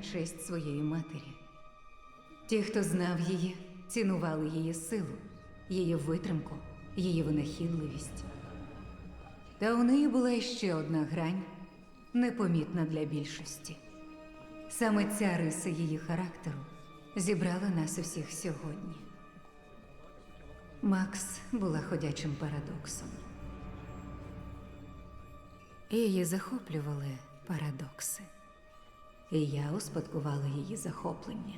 честь своєї матері. Ті, хто знав її, цінували її силу, її витримку, її винахідливість. Та у неї була іще одна грань, непомітна для більшості. Саме ця риса її характеру зібрала нас усіх сьогодні. Макс була ходячим парадоксом. Її захоплювали парадокси. І я успадкувала її захоплення.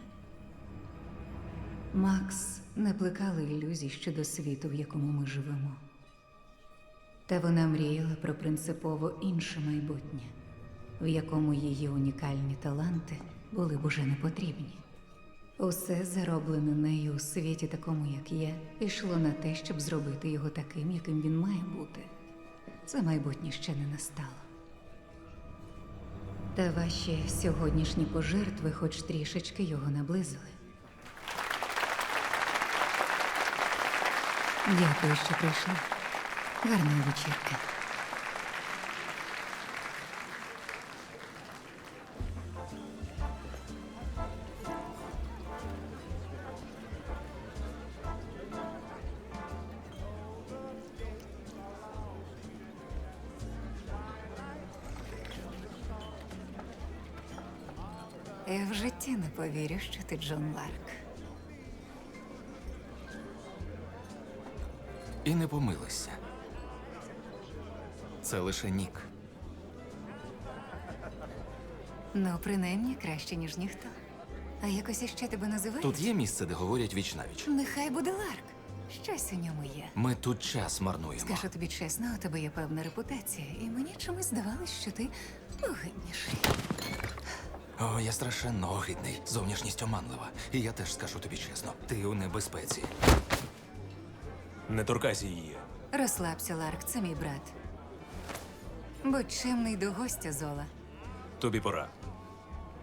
Макс не плекала ілюзій щодо світу, в якому ми живемо. Та вона мріяла про принципово інше майбутнє, в якому її унікальні таланти були б уже не потрібні. Усе зароблене нею у світі, такому як є, йшло на те, щоб зробити його таким, яким він має бути. Це майбутнє ще не настало. Та ваші сьогоднішні пожертви хоч трішечки його наблизили. Дякую, що прийшли. Гарної вечірки. Я в житті не повірю, що ти Джон Ларк. І не помилися. Це лише нік. Ну, принаймні краще, ніж ніхто. А якось іще тебе називають? Тут є місце, де говорять віч навіч. Нехай буде Ларк. Щось у ньому є. Ми тут час марнуємо. Скажу тобі чесно, у тебе є певна репутація, і мені чомусь здавалось, що ти огидніший. О, я страшенно огидний. Зовнішність оманлива. І я теж скажу тобі чесно, ти у небезпеці. Не торкайся її. Розслабся, Ларк, це мій брат. Будь чемний до гостя, Зола. Тобі пора.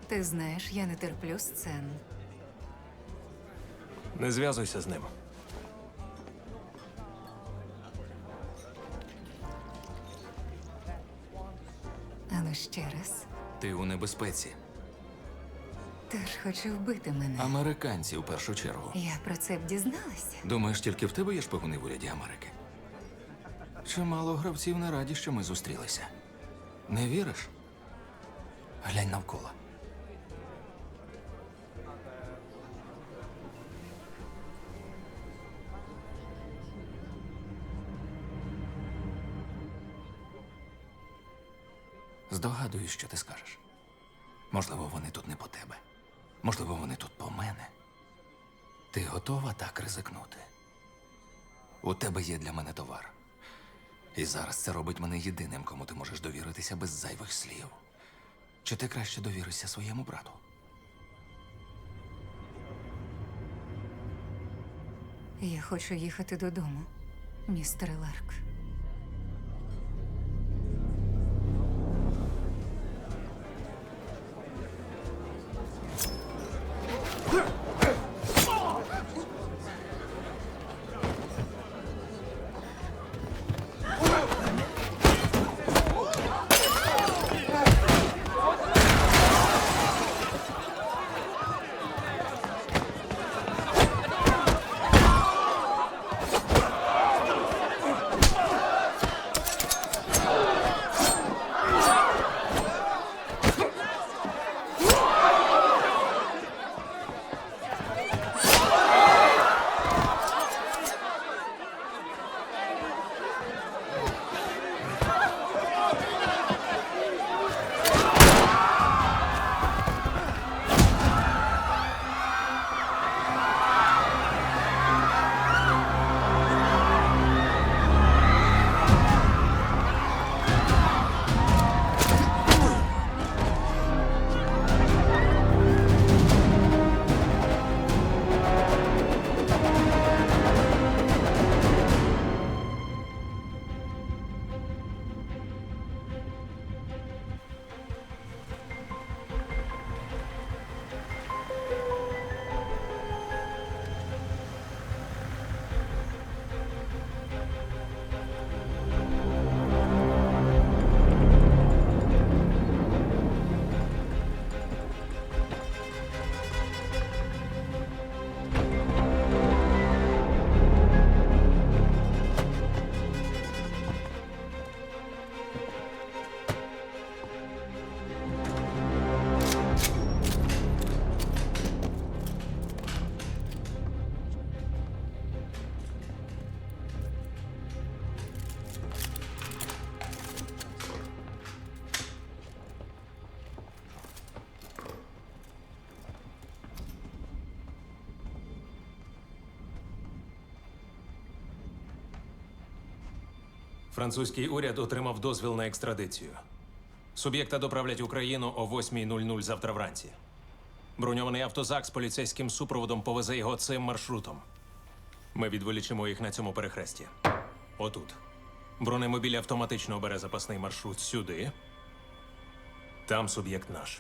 Ти знаєш, я не терплю сцен. Не зв'язуйся з ним. Ану ще раз. Ти у небезпеці. Ти ж хочеш вбити мене. Американці в першу чергу. Я про це б дізналася. Думаєш, тільки в тебе є шпигуни в уряді Америки? Чимало гравців не раді, що ми зустрілися. Не віриш? Глянь навколо. Здогадуюсь, що ти скажеш. Можливо, вони тут не по тебе. Можливо, вони тут по мене. Ти готова так ризикнути? У тебе є для мене товар. І зараз це робить мене єдиним, кому ти можеш довіритися без зайвих слів. Чи ти краще довіришся своєму брату? Я хочу їхати додому, містер Ларк. Французький уряд отримав дозвіл на екстрадицію. Суб'єкта доправлять Україну о 8.00 завтра вранці. Броньований автозак з поліцейським супроводом повезе його цим маршрутом. Ми відволічимо їх на цьому перехресті. Отут. Бронемобіль автоматично обере запасний маршрут сюди. Там суб'єкт наш.